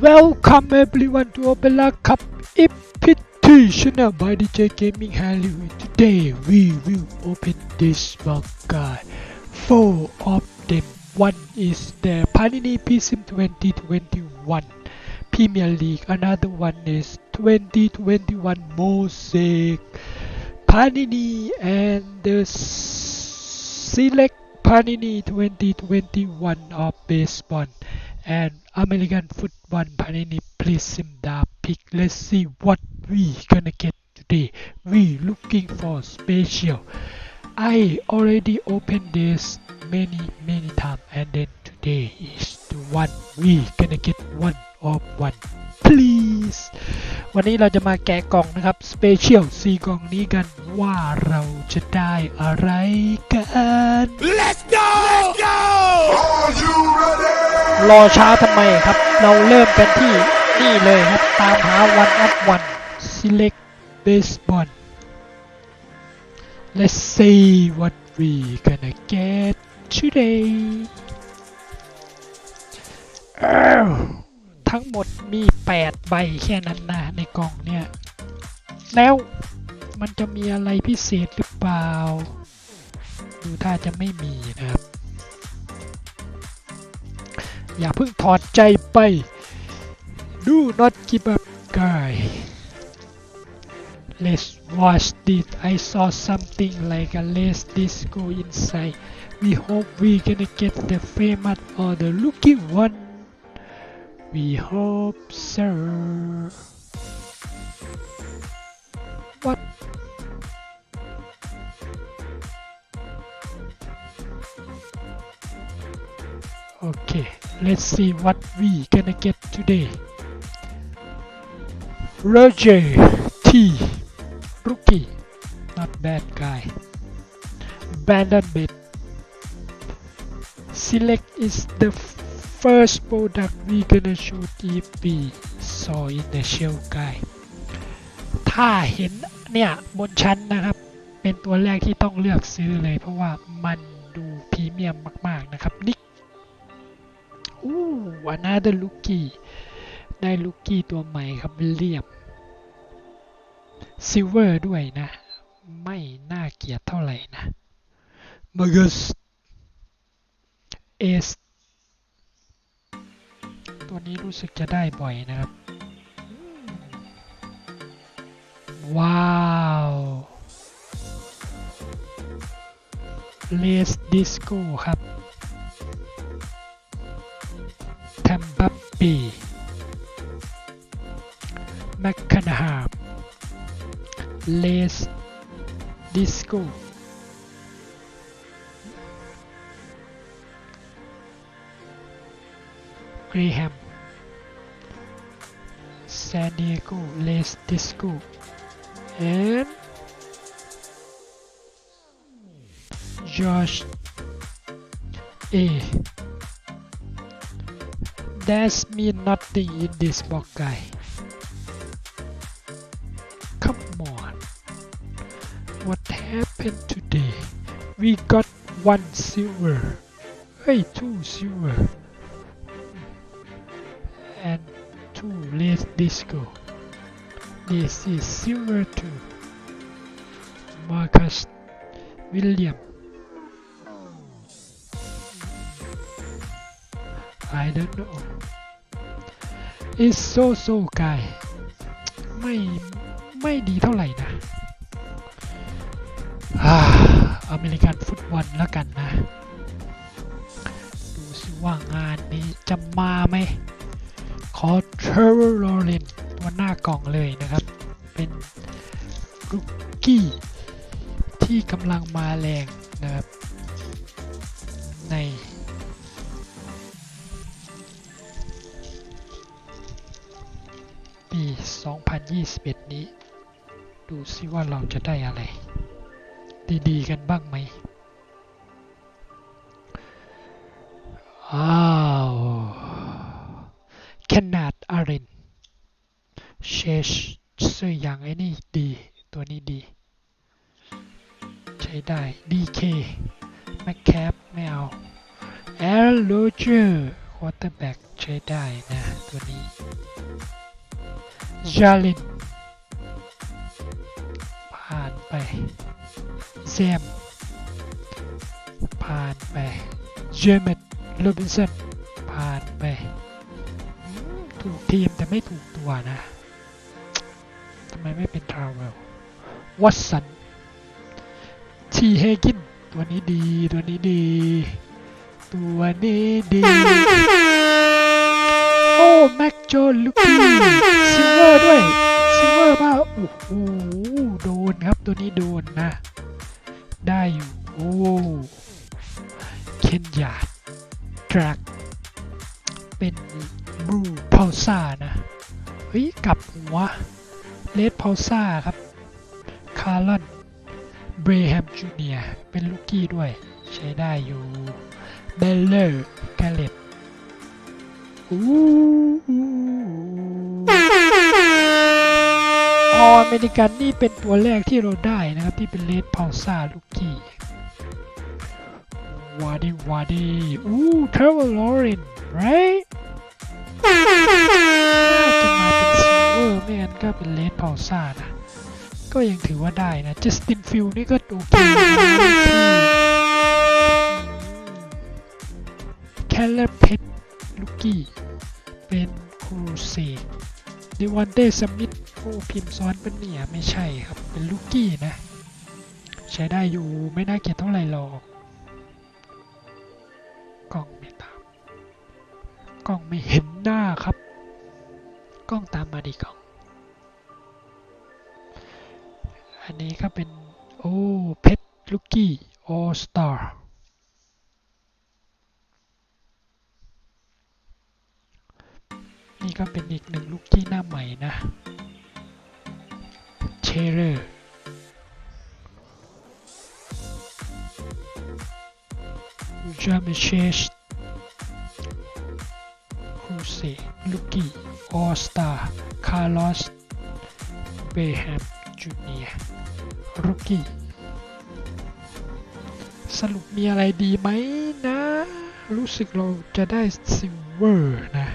Welcome everyone to Opera Cup Invitational by DJ Gaming Hollywood. Today we will open this manga. Four of them. One is the Panini Prism 2021 Premier League. Another one is 2021 Mosaic Panini and the Select Panini 2021 of baseball and American football Panini Prism the pick. Let's see what we gonna get today. We looking for special. I already opened this many many time and then today is the one we gonna get one of one please วันนี้เราจะมาแกะกล่องนะครับ Special 4กล่องนี้กันว่าเราจะได้อะไรกัน Let's go! Let's go! รอช้าทำไมครับ เราเริ่มกันที่นี่เลยครับ ตามหา one of one select baseball let's see what we gonna get today ทั้งหมดมี 8 ใบแค่นั้นนะในกล่องเนี่ย แล้วมันจะมีอะไรพิเศษหรือเปล่า ดูท่าจะไม่มีนะครับ อย่าเพิ่งถอดใจไป Do not give up guy Let's watch this I saw something like a lace disco inside We hope we gonna get the famous or the lucky one We hope so let's see what we gonna get today. Roger T. Rookie. Not bad guy. Bandon bit Select is the first product we gonna shoot if we saw in the shell guy. ถ้าเห็นเนี่ยบนชั้นนะครับ เป็นตัวแรกที่ต้องเลือกซื้อเลยเพราะว่ามันดูพรีเมียมมาก ๆ นะครับนิก อู้ another lookie ได้ลูกี้ตัวใหม่ครับเลียมซิลเวอร์ด้วยนะ ไม่น่าเกลียดเท่าไหร่นะมาเกสเอสตัวนี้รู้สึกจะได้บ่อยนะครับ ว้าวเลสดิสโก้ครับ โกเลสดิสโก้ and Josh A There's mean nothing in this box guy. Come on. What happened today? We got one silver. Hey, two silver. And two less disco. This is silver too. Marcus William. I don't know. It's so so guy ไม่ไม่ดีเท่าไหร่นะอเมริกันฟุตบอลแล้วกันนะ ดูสิว่างานนี้จะมาไหมขอเทรเวอร์ลอเรนตัวหน้ากล่องเลยนะครับ เป็นรุกกี้ที่กำลังมาแรงนะครับ ใน 2021 นี้ ดูซิว่าเราจะได้อะไร ดี ๆ กันบ้างไหม อ้าวขนาดอาริน เชชเสื้ออย่างไอ้นี่ดี ตัวนี้ดี ใช้ได้ DK แมคแคปไม่เอาแอลโรเจอร์ควอเตอร์แบ็กใช้ได้นะ จาลิน ผ่านไปแซมผ่านไปเจมส์โรบินสันผ่านไป ถูกทีมแต่ไม่ถูกตัวนะทำไมไม่เป็นทราเวลวัตสันทีเฮกิน ตัวนี้ดี ตัวนี้ดี ตัวนี้ดี โอ้แม็กจนลูกี้ซิลเวอร์ด้วยซิลเวอร์ป่ะโอ้โหโดนครับตัวนี้โดนนะ ได้อยู่โอ้เคนยาดดรัก เป็นบลูพาวซ่านะ เฮ้ยกลับหัวเลดพาวซ่าครับ คาร์ลอนเบรแฮมจูเนียเป็นลูกกี้ด้วย ใช้ได้อยู่เบลเลอร์แกเลต อออเมริกันนี่เป็นตัวแรกที่เราได้นะครับ ที่เป็นเลดพาวซาลูกกี้วาดีวาดีอู้เทรเวลลอเรน right น่าจะมาเป็นซิลเวอร์ไม่งั้นก็เป็นเลดพาวซานะ ก็ยังถือว่าได้นะจัสตินฟิลนี่ก็โอเคนะแคลเลูกี้ เป็นครูเซกดิวันเดสมิธโอ้พิมพ์ซ้อนเป็นเนี่ยไม่ใช่ครับ เป็นลูกี้นะ ใช้ได้อยู่ไม่น่าเกลียดเท่าไหร่หรอกกล้องไม่ตามกล้องไม่เห็นหน้าครับกล้องตามมาดีกล้อง อันนี้ก็เป็น โอ้เพชรลูกกี้ออสตาร์ นี่ก็เป็นอีกหนึ่งลูกกี้หน้าใหม่นะ เชเรอร์จามิเชชครูเซลูกกี้ออสตาคาร์ลอส เบแฮมจูเนียรุกกี้สรุปมีอะไรดีไหมนะ รู้สึกเราจะได้ซิลเวอร์นะ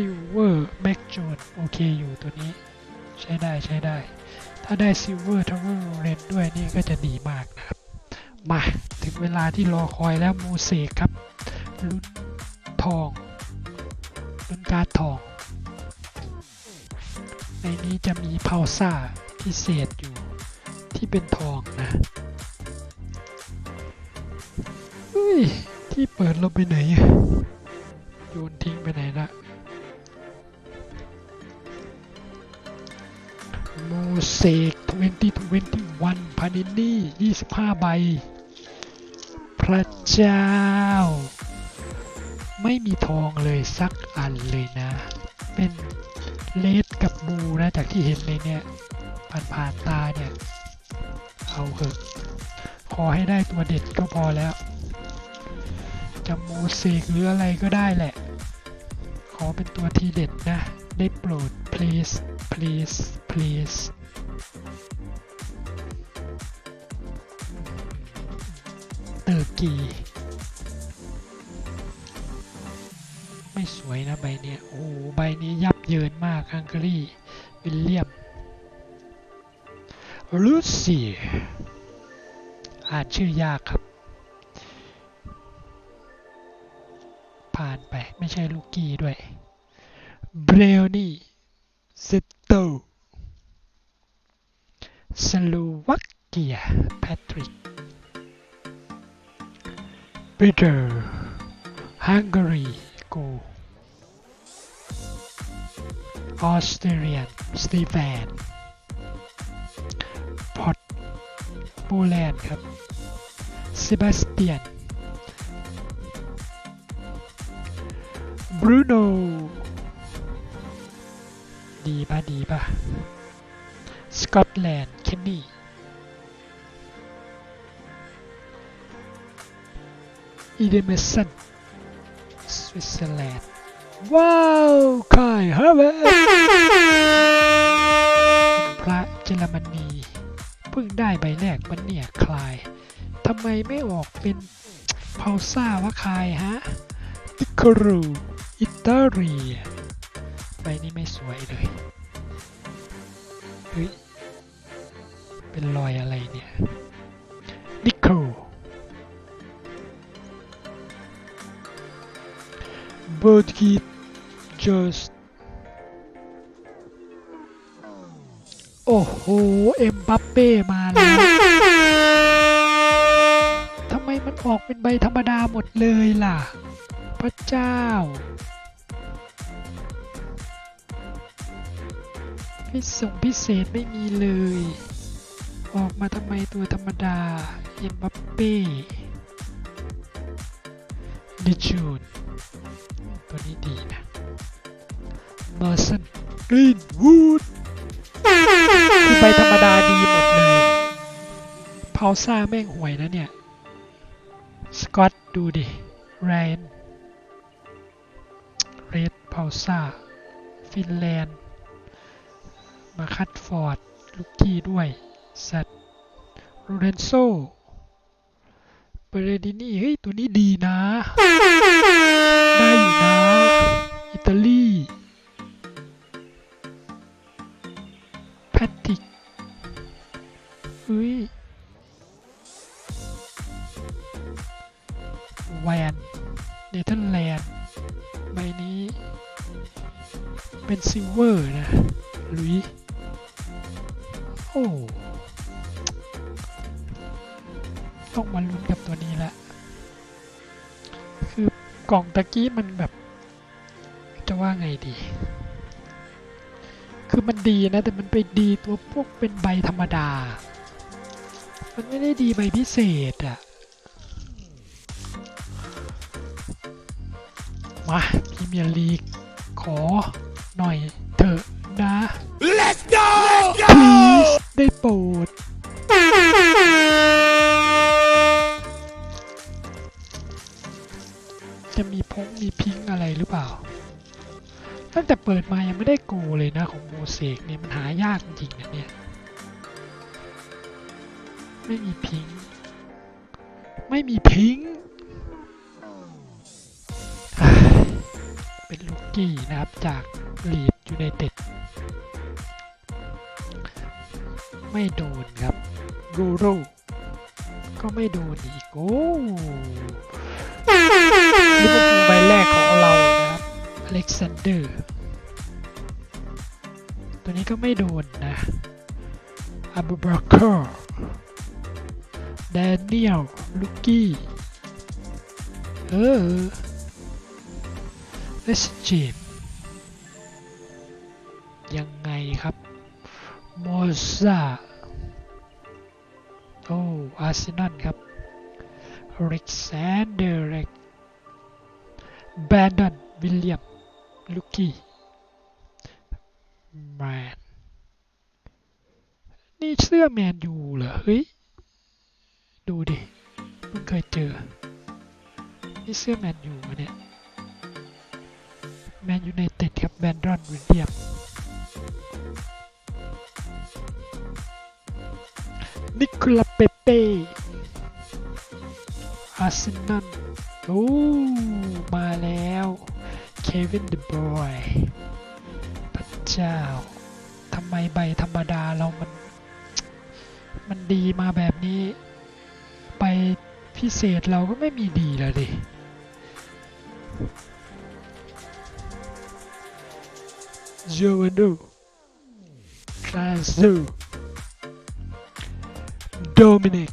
ซิลเวอร์แม็กโจนโอเคอยู่ตัวนี้ ใช้ได้ใช้ได้ ถ้าได้ซิลเวอร์ทาวเวอร์เรนด้วยนี่ก็จะดีมากนะครับ มาถึงเวลาที่รอคอยแล้วโมเสกครับลุ้นทองลุ้นการ์ดทอง ในนี้จะมีพาวซ่าพิเศษอยู่ที่เป็นทองนะเฮ้ยที่เปิดเราไปไหนโยนทิ้งไปไหนละ มูเสก2021พานินี่25ใบ พระเจ้า ไม่มีทองเลยสักอันเลยนะ เป็นเลดกับบูนะจากที่เห็นในเนี่ยผ่านผ่านตาเนี่ย เอาเถอะขอให้ได้ตัวเด็ดก็พอแล้วจะโมเสกหรืออะไรก็ได้แหละ ขอเป็นตัวทีเด็ดนะ ได้โปรด please please please เตอร์กีไม่สวยนะใบเนี้ย โอ้ใบนี้ยับเยินมากฮังการีวิลเลียมลูซี่อานชื่อยากครับ ผ่านไปไม่ใช่ลูกกี้ด้วย เบรลนี่ เซโตสโลวักเกียแพทริกปีเตอร์ฮังการีโกออสเตรเลียสตีแฟนพอตโปแลนด์ครับเซเบสติแอนบรูโน ดีป่ะดีป่ะสกอตแลนด์เคนนี่อีเดเมสันสวิตเซอร์แลนด์ว้าวคายฮาเวพระเยอรมนี เพิ่งได้ใบแรกมันเนี่ยคลายทำไมไม่ออกเป็นพาวซ่าวะคายฮะติครูอิตาเลีย ใบนี้ไม่สวยเลยเฮ้ยเป็นรอยอะไรเนี่ยนิโคลบิร์ดกีจัสโอ้โห เอ็มบัปเป้มาแล้วทำไมมันออกเป็นใบธรรมดาหมดเลยล่ะ พระเจ้า พิส่งพิเศษไม่มีเลย ออกมาทำไมตัวธรรมดา เอ็มบัปเป้ดิจูนตัวนี้ดีนะมาสันกรีนวูดคือใบธรรมดาดีหมดเลยเผาซ่าแม่งห่วยนะเนี่ย สกอตดูดิแรนเรดเผาซ่า ฟินแลนด์ มาคัดฟอร์ด ลูกกี้ด้วย สัตโรเรนโซเปเรดินี่ เฮ้ย ตัวนี้ดีนะ ได้อยู่นะ อิตาลีแพทติกเฮ้ยแวนเนเธอร์แลนด์ใบนี้ เป็นซิลเวอร์นะลุย โอ้ต้องมาลุ้นกับตัวนี้ละคือกล่องตะกี้มันแบบ จะว่าไงดี คือมันดีนะ แต่มันไปดีตัวพวกเป็นใบธรรมดา มันไม่ได้ดีใบพิเศษอะมาพรีเมียร์ลีกขอหน่อยเถอะ ได้โปรด จะมีพงมีพิงอะไรหรือเปล่า ตั้งแต่เปิดมายังไม่ได้โกเลยนะของโมเสกเนี่ยมันหายากจริงๆนะเนี่ย ไม่มีพิง ไม่มีพิงเป็นลูกกี้นะครับจากลีดยูไนเต็ด ไม่โดนครับโรโรก็ไม่โดนอีกโอ้ลิเวอร์พูลใบแรกของเรานะครับอเล็กซานเดอร์ ตัวนี้ก็ไม่โดนนะอับูบาคาร์แดเนียลลูกี้เออเลสเจม โมซาโอ้อาร์เซนอลครับร็กซนเดอร์เร็กแบนดอนวิลเลียมลูกี้แมนนี่เสื้อแมนยูเหรอ เฮ้ย ดูดิเพิ่งเคยเจอ นี่เสื้อแมนยูวะเนี่ย แมนยูในเต็ดครับแบนดอนวิลเลียม นิโคลาเปเป้อาร์เซนอลโอ้มาแล้วเควินเดบรอยพระเจ้าทำไมใบธรรมดาเรามัน มันดีมาแบบนี้ใบพิเศษเราก็ไม่มีดีแล้วดิโจวันโดคลาสโด โดมินิก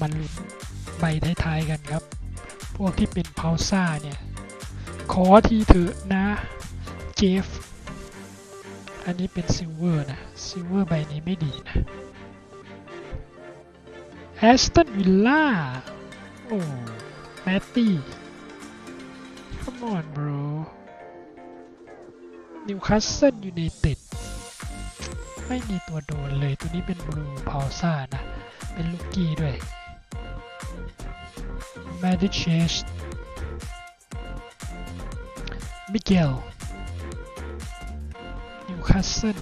มันลุ้นใบท้ายๆกันครับ พวกที่เป็นพาวซ่าเนี่ย ขอทีเถอะนะเจฟอันนี้เป็นซิลเวอร์นะซิลเวอร์ใบนี้ไม่ดีนะแอสตันวิลล่าโอ้แมตตี้ come on bro นิวคาสเซิลยูไนเต็ด ไม่มีตัวโดนเลยตัวนี้เป็นบลูพาวซ่านะ เป็นลูกกี้ด้วย m a d i c h e s มิเกลนิวคาสเซิล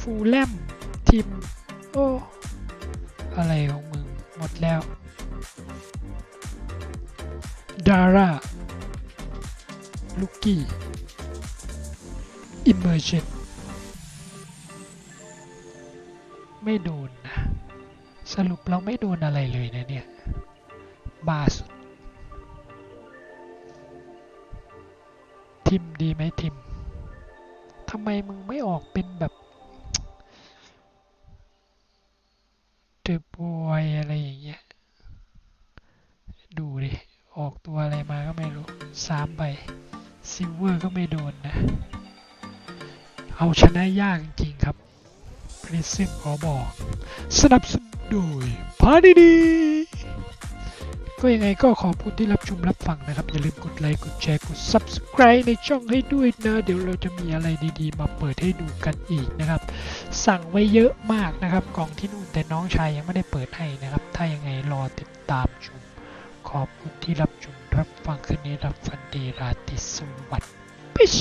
ฟูลแลมทีม โอ้ อะไรของมึง หมดแล้ว ดาร่า ลูกกี้ มเมอร์เ n นไม่โดนนะ สรุปเราไม่โดนอะไรเลยนะเนี่ย บาสุด ทิมดีไหมทิมทำไมมึงไม่ออกเป็นแบบเดอบอยอะไรอย่างเงี้ย ดูดิ ออกตัวอะไรมาก็ไม่รู้สามใบซิลเวอร์ก็ไม่โดนนะ เอาชนะยากจริงครับพริซึมขอบอก สนับสนุนโดยพาดีดีก็ยังไงก็ขอบคุณที่รับชมรับฟังนะครับ อย่าลืมกดไลค์กดแชร์กด Subscribe ในช่องให้ด้วยนะเดี๋ยวเราจะมีอะไรดีๆ มาเปิดให้ดูกันอีกนะครับ สั่งไว้เยอะมากนะครับกล่องที่นู่นแต่น้องชายยังไม่ได้เปิดให้นะครับ ถ้ายังไงรอติดตามชม ขอบคุณที่รับชมรับฟังคืนนี้รับฟันดีราตรีสวัสดิ์ปิช